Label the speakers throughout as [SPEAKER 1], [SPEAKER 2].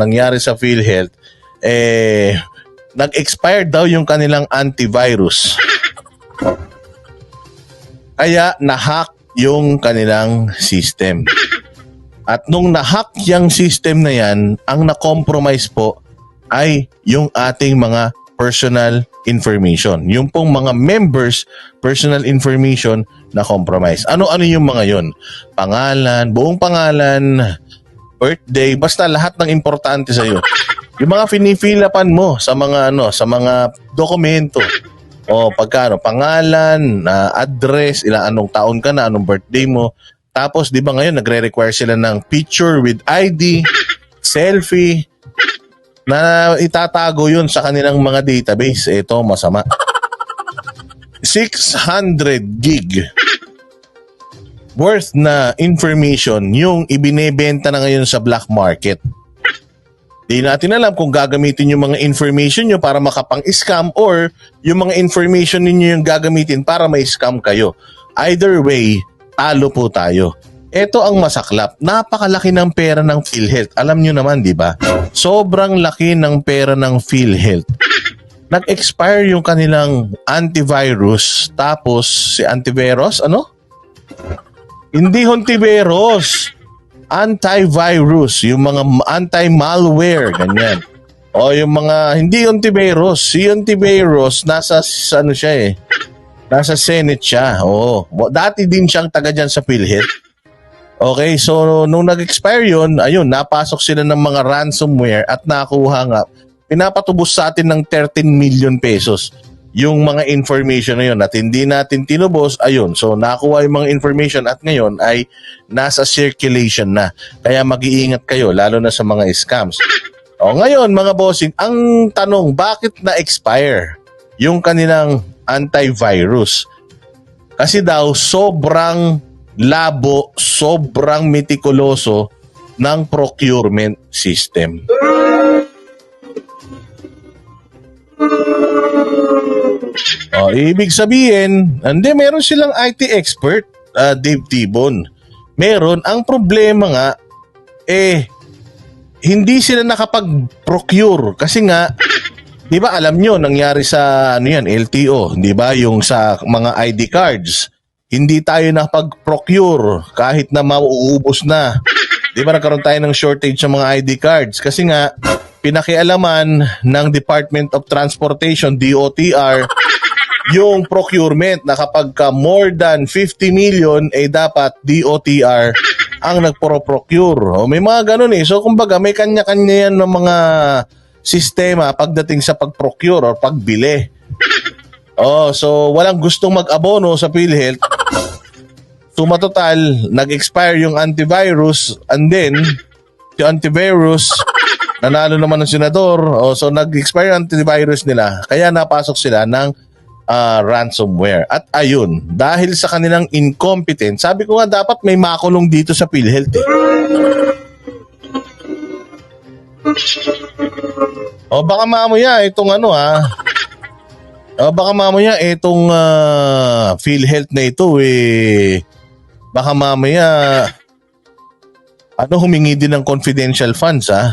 [SPEAKER 1] nangyari sa PhilHealth, eh, nag-expire daw yung kanilang antivirus. Kaya nahack yung kanilang system. At nung nahack yung system na yan, ang na-compromise po ay yung ating mga personal information. Yung pong mga members, personal information na compromise. Ano-ano yung mga yon? Pangalan, buong pangalan, birthday, basta lahat ng importante sa iyo. Yung mga finifilapan mo sa mga ano, sa mga dokumento. O pagkano, pangalan, na address, ilang anong taon ka na, anong birthday mo. Tapos 'di ba ngayon nagre-require sila ng picture with ID, selfie na itatago 'yun sa kanilang mga database. Ito masama. 600 gig worth na information yung ibinebenta na ngayon sa black market. Di natin alam kung gagamitin yung mga information nyo para makapang-scam or yung mga information ninyo yung gagamitin para may scam kayo. Either way, talo po tayo. Ito ang masaklap. Napakalaki ng pera ng PhilHealth. Alam nyo naman, di ba? Sobrang laki ng pera ng PhilHealth. Nag-expire yung kanilang antivirus. Tapos, si antivirus, ano? Hindi hontivirus. Antivirus. Yung mga anti-malware. Ganyan. O yung mga, hindi antivirus. Si antivirus, nasa, ano siya eh. Nasa Senate siya. Oo. Dati din siyang taga dyan sa PhilHealth. Okay, so nung nag-expire yun, ayun, napasok sila ng mga ransomware at nakuha nga, pinapatubos sa atin ng 13 million pesos yung mga information na yun at hindi natin tinubos, ayun, so nakuha yung mga information at ngayon ay nasa circulation na. Kaya mag-iingat kayo, lalo na sa mga scams. O ngayon mga bossing, ang tanong, bakit na-expire yung kanilang antivirus? Kasi daw sobrang labo, sobrang metikuloso ng procurement system. Oh, ibig sabihin, hindi meron silang IT expert, uh, Dave Tibon. Meron, ang problema nga eh hindi sila nakapag-procure kasi nga 'di ba alam nyo nangyari sa ano yan LTO, 'di ba yung sa mga ID cards hindi tayo nakapag-procure kahit na mauubos na. Di ba nagkaroon tayo ng shortage sa mga ID cards? Kasi nga, pinakialaman ng Department of Transportation, DOTR, yung procurement na kapag ka more than 50 million, eh dapat DOTR ang nagpro-procure. O, may mga ganun eh. So, kumbaga, may kanya-kanya yan ng mga sistema pagdating sa pag-procure or pagbili. Oh, so walang gustong mag-abono sa PhilHealth. Suma total, nag-expire yung antivirus and then yung antivirus nanalo naman ng senador. Oh, so nag-expire yung antivirus nila. Kaya napasok sila ng ah, ransomware. At ayun, dahil sa kanilang incompetence, sabi ko nga dapat may makulong dito sa PhilHealth. Eh. O baka mamaya itong ano ha, o baka mamaya itong uh, PhilHealth na ito eh, baka mamaya ano humingi din ng confidential funds ha.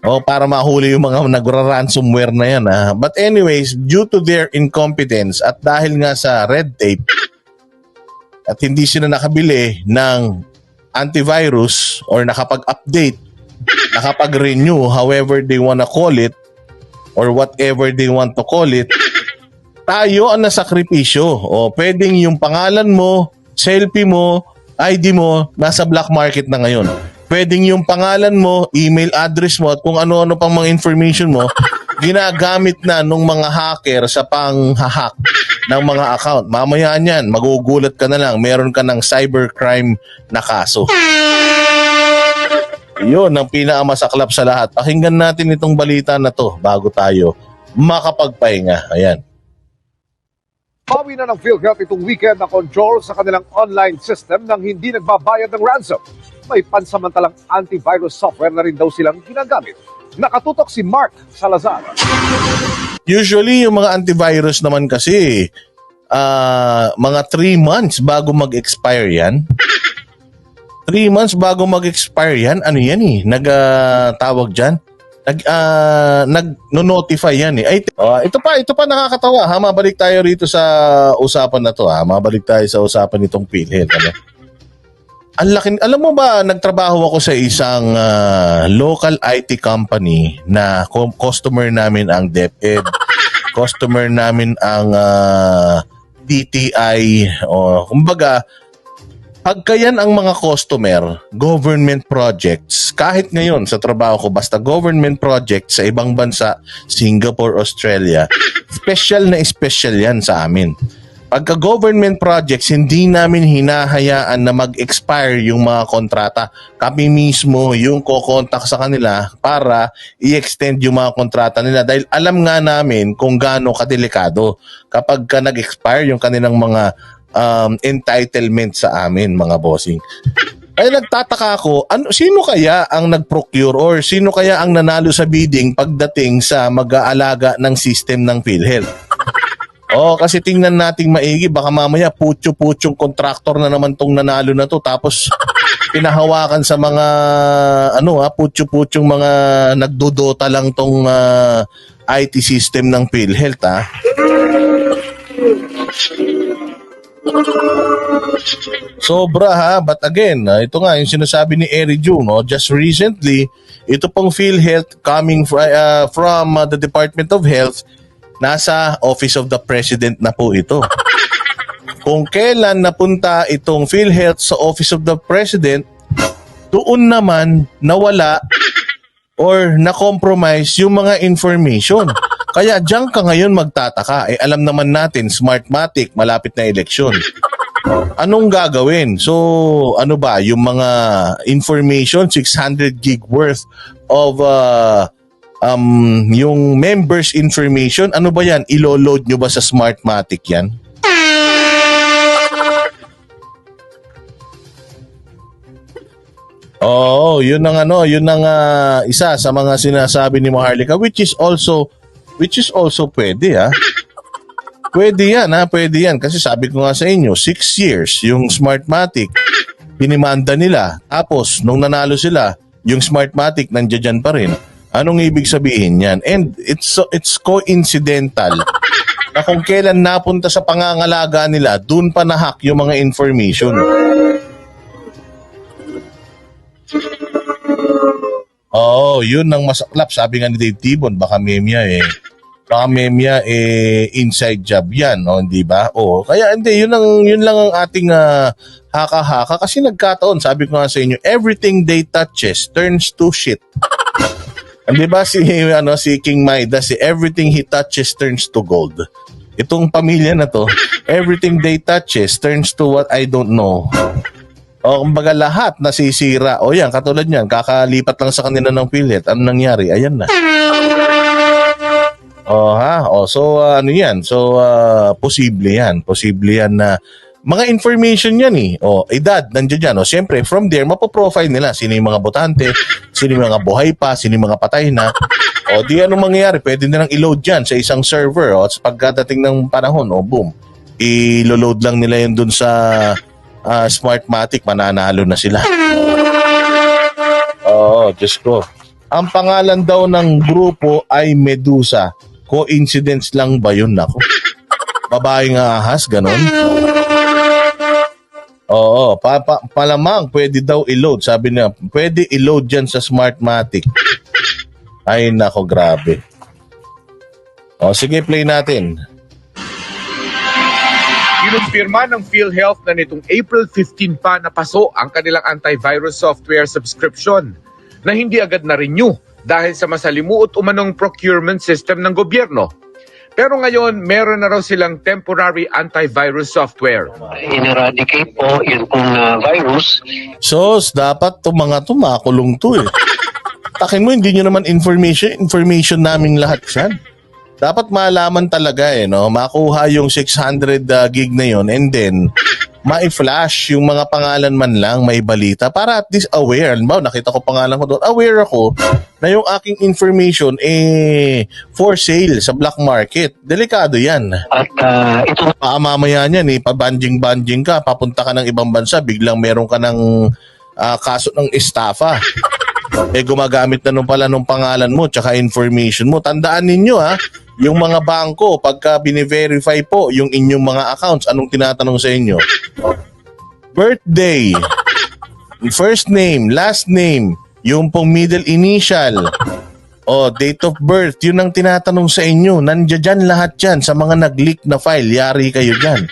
[SPEAKER 1] O para mahuli yung mga nagra-ransomware na yan ha. But anyways, due to their incompetence at dahil nga sa red tape at hindi sila nakabili ng antivirus or nakapag-update, nakapag-renew, however they wanna call it, or whatever they want to call it, tayo ang nasakripisyo. O pwedeng yung pangalan mo, selfie mo, ID mo, nasa black market na ngayon. Pwedeng yung pangalan mo, email address mo, at kung ano-ano pang mga information mo, ginagamit na nung mga hacker sa pang-hack ng mga account. Mamaya niyan, magugulat ka na lang, meron ka ng cybercrime na kaso. Yun ang pinakamasaklap sa lahat. Pakinggan natin itong balita na to bago tayo makapagpahinga. Ayan.
[SPEAKER 2] Bawi na ng PhilHealth itong weekend na control sa kanilang online system nang hindi nagbabayad ng ransom. May pansamantalang antivirus software na rin daw silang ginagamit. Nakatutok si Mark Salazar.
[SPEAKER 1] Usually, yung mga antivirus naman kasi, ah, mga 3 months bago mag-expire yan. Three months bago mag-expire yan, ano yan eh, nag-tawag dyan, nag, ah, nag-notify yan eh. Ay, oh, ito pa, ito pa nakakatawa ha, mabalik tayo rito sa usapan na to ha, mabalik tayo sa usapan nitong PhilHealth. Ano? Ang laki, alam mo ba, nagtrabaho ako sa isang ah, local IT company na cu- customer namin ang DepEd, customer namin ang ah, DTI, o kumbaga, pagka yan ang mga customer, government projects, kahit ngayon sa trabaho ko, basta government projects sa ibang bansa, Singapore, Australia, special na special yan sa amin. Pagka government projects, hindi namin hinahayaan na mag-expire yung mga kontrata. Kami mismo yung kokontak sa kanila para i-extend yung mga kontrata nila. Dahil alam nga namin kung gaano kadelikado kapag ka nag-expire yung kanilang mga um, entitlement sa amin, mga bossing. Ay nagtataka ako, ano, sino kaya ang nag-procure or sino kaya ang nanalo sa bidding pagdating sa mag-aalaga ng system ng PhilHealth? Oh, kasi tingnan nating maigi baka mamaya putyo-putyong contractor na naman tong nanalo na to tapos pinahawakan sa mga ano ha, putyo-putyong mga nagdodota lang tong ah, IT system ng PhilHealth ha. Sobra ha, but again, ah, ito nga yung sinasabi ni Eri Ju, no? just recently, ito pong PhilHealth coming fr- ah, from ah, the Department of Health, nasa Office of the President na po ito. Kung kailan napunta itong PhilHealth sa Office of the President, doon naman nawala or na-compromise yung mga information. Kaya diyan ka ngayon magtataka. Eh alam naman natin, Smartmatic, malapit na eleksyon. Anong gagawin? So, ano ba, yung mga information, 600 gig worth of uh, um, yung members information, ano ba yan? Ilo-load nyo ba sa Smartmatic yan? Oo, yun ang ano, yun ang ah, isa sa mga sinasabi ni Maharlika which is also which is also pwede ah. Pwede yan ha, pwede yan. Kasi sabi ko nga sa inyo, six years yung Smartmatic, pinimanda nila. Tapos, nung nanalo sila, yung Smartmatic nandiyan pa rin. Anong ibig sabihin yan? And it's, it's coincidental na kung kailan napunta sa pangangalaga nila, dun pa nahack yung mga information. Oo, yun ang masaklap. Sabi nga ni Dave Tibon, baka memya eh. Baka memya eh inside job yan, no, hindi ba? Oo. Kaya hindi, yun ang yun lang ang ating ah, haka-haka kasi nagkataon, sabi ko nga sa inyo, everything they touches turns to shit. Hindi ba si ano si King Maida, si everything he touches turns to gold. Itong pamilya na to, everything they touches turns to what I don't know. O kumbaga lahat nasisira. O yan, katulad niyan, kakalipat lang sa kanila ng pilit. Ano nangyari? Ayan na. O ha? O so uh, ano yan? So uh, posible yan. Posible yan na mga information yan eh. O edad, nandiyan yan. O siyempre, from there, mapoprofile nila sino yung mga botante, sino yung mga buhay pa, sino yung mga patay na. O di ano mangyayari, pwede nilang i-load yan sa isang server. O at pagkadating ng panahon, o boom, i-load lang nila yun dun sa ah, Smartmatic, mananalo na sila. Oo, Diyos ko. Ang pangalan daw ng grupo ay Medusa. Coincidence lang ba yun? Nako. Babaeng ahas, ganon. Oo, pa, pa, palamang pwede daw i-load. Sabi niya, pwede i-load dyan sa Smartmatic. Ay, nako, grabe. O, sige, play natin.
[SPEAKER 3] Kinumpirma ng PhilHealth na nitong April 15 pa na paso ang kanilang antivirus software subscription na hindi agad na-renew dahil sa masalimuot umanong procurement system ng gobyerno. Pero ngayon, meron na raw silang temporary antivirus software.
[SPEAKER 4] in-eradicate po yun pong ah, virus.
[SPEAKER 1] Sos, dapat to mga to makulong to eh. Takin mo, hindi nyo naman information, information naming lahat yan. Dapat malaman talaga eh, no? Makuha yung 600 uh, gig na yon and then ma-flash yung mga pangalan man lang, may balita para at least aware. Halimbawa, nakita ko pangalan ko doon, aware ako na yung aking information eh for sale sa black market. Delikado yan.
[SPEAKER 4] At ah, ito
[SPEAKER 1] Baka mamaya niyan eh, pabanjing-banjing ka, papunta ka ng ibang bansa, biglang meron ka ng ah, kaso ng estafa. Eh gumagamit na nung pala nung pangalan mo tsaka information mo. Tandaan ninyo ha, yung mga bangko pagka bine-verify po yung inyong mga accounts, anong tinatanong sa inyo? Birthday, first name, last name, yung pong middle initial, o date of birth, yun ang tinatanong sa inyo. Nandiyan dyan lahat yan sa mga nag-leak na file. Yari kayo dyan.